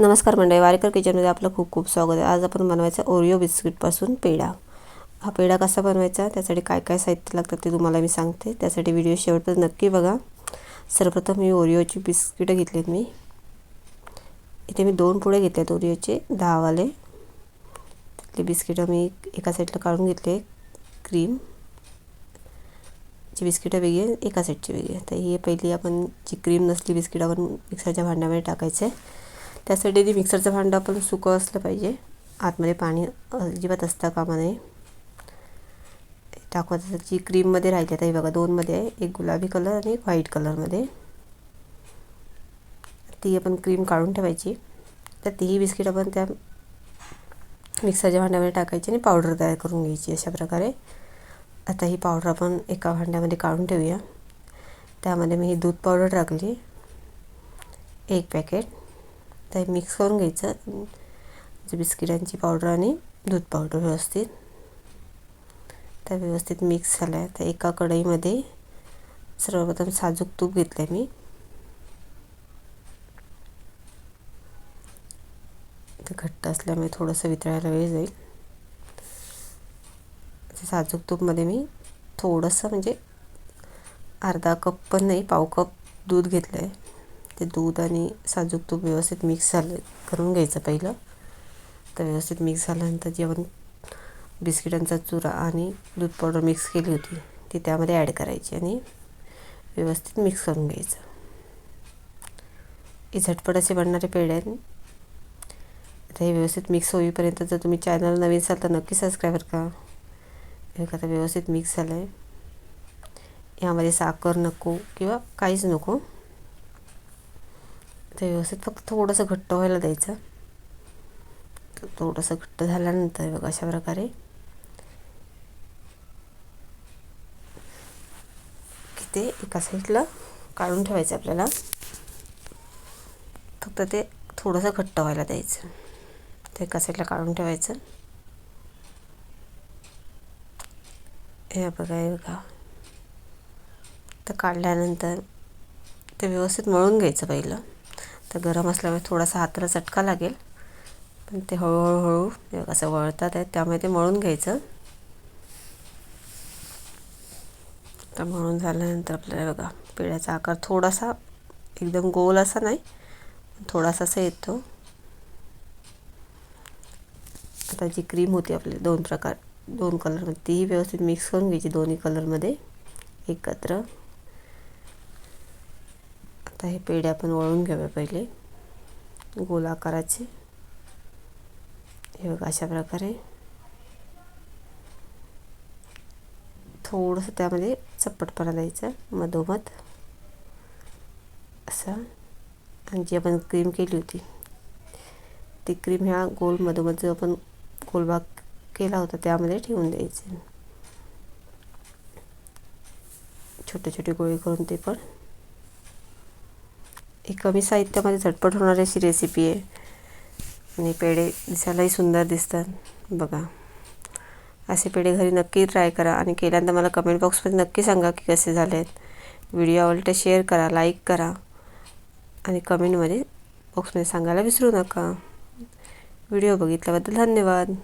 नमस्कार मंडळी वारेकर किचनमध्ये आपलं खूप खूप स्वागत आहे. आज आपण बनवायचं ओरिओ बिस्किटपासून पेढा. हा पेढा कसा बनवायचा त्यासाठी काय काय साहित्य लागतं ते तुम्हाला मी सांगते. त्यासाठी व्हिडिओ शेवटपर्यंत नक्की बघा. सर्वप्रथम मी ओरिओची बिस्किटं घेतलीत मी. इथे मी दोन पुढे घेतले आहेत ओरिओचे दहावाले. त्यातली बिस्किटं मी एका साईडला काढून घेतले क्रीम. ची बिस्किटं वेगळी आहे एका साईडची वेगळी आहे. तर ही पहिली आपण जी क्रीम नसली बिस्किट आपण मिक्सरच्या भांड्यामध्ये टाकायचं आहे. त्यासाठी ते मिक्सरचं भांडं आपण सुकं असलं पाहिजे. आतमध्ये पाणी अजिबात असता कामा नये टाकवायचं जी क्रीममध्ये राहिली आता हे बघा दोनमध्ये आहे. एक गुलाबी कलर आणि एक व्हाईट कलरमध्ये ती आपण क्रीम काढून ठेवायची. तर तीही बिस्किट आपण त्या मिक्सरच्या भांड्यामध्ये टाकायची आणि पावडर तयार करून घ्यायची अशा प्रकारे. आता ही पावडर आपण एका भांड्यामध्ये काढून ठेवूया. त्यामध्ये मी ही दूध पावडर टाकली. एक पॅकेट ते मिक्स करून घ्यायचं. जे बिस्किटांची पावडर आणि दूध पावडर व्यवस्थित. त्या व्यवस्थित मिक्स झाल्या. आहे तर एका कढईमध्ये सर्वप्रथम साजूक तूप घेतलं आहे मी. ते घट्ट असल्यामुळे थोडंसं वितळायला वेळ जाईल. साजूक तूपमध्ये मी थोडंसं म्हणजे अर्धा कप पण नाही पाव कप दूध घेतलं आहे ते दूध आणि साजूक तूप व्यवस्थित मिक्स झालं करून घ्यायचं पहिलं. तर व्यवस्थित मिक्स झाल्यानंतर जेवण बिस्किटांचा चुरा आणि दूध पावडर मिक्स केली होती ती त्यामध्ये ॲड करायची आणि व्यवस्थित मिक्स करून घ्यायचं. हे झटपट असे बनणारे पेढे आहेत. आता हे व्यवस्थित मिक्स होईपर्यंत जर तुम्ही चॅनल नवीन असाल तर नक्की सबस्क्राईबर का हे आता व्यवस्थित मिक्स झालं आहे यामध्ये साखर नको किंवा काहीच नको. ते व्यवस्थित. फक्त थोडंसं घट्ट व्हायला द्यायचं. थोडंसं घट्ट झाल्यानंतर बघा अशा प्रकारे. की ते एका साईडला काढून ठेवायचं आपल्याला. फक्त ते थोडंसं घट्ट व्हायला द्यायचं. ते एका साईडला काढून ठेवायचं. हे बघा हे बघा. तर काढल्यानंतर ते व्यवस्थित मळून घ्यायचं पहिलं. तर गरम असल्यामुळे थोडासा हाताला चटका लागेल. पण ते हळूहळूहळू असं वळतात आहेत त्यामुळे ते मळून घ्यायचं. तर मळून झाल्यानंतर आपल्याला बघा पेढ्याचा आकार थोडासा एकदम गोल असा नाही थोडासा असा येतो. आता जी क्रीम होती आपली दोन प्रकार दोन कलरमध्ये तीही व्यवस्थित मिक्स करून घ्यायची दोन्ही कलरमध्ये एकत्र. आता हे पेढे आपण वळून घेऊया पहिले. गोल आकाराचे हे बघा अशा प्रकारे. थोडंसं त्यामध्ये चप्पटपणा द्यायचं मधोमध. असं. आणि जी आपण क्रीम केली होती. ती क्रीम ह्या गोल मधोमध जो आपण गोलबाग केला होता त्यामध्ये ठेवून द्यायचे. छोटे छोटे गोळे करून ते पण. ही कमी साहित्यामध्ये झटपट होणारी अशी रेसिपी आहे. आणि पेढे दिसायलाही सुंदर दिसतात. बघा. असे पेढे घरी नक्की ट्राय करा आणि केल्यानंतर मला कमेंट बॉक्समध्ये नक्की सांगा की कसे झाले आहेत व्हिडिओ आवडले तर शेअर करा लाईक करा. आणि कमेंटमध्ये बॉक्समध्ये सांगायला विसरू नका. व्हिडिओ बघितल्याबद्दल धन्यवाद.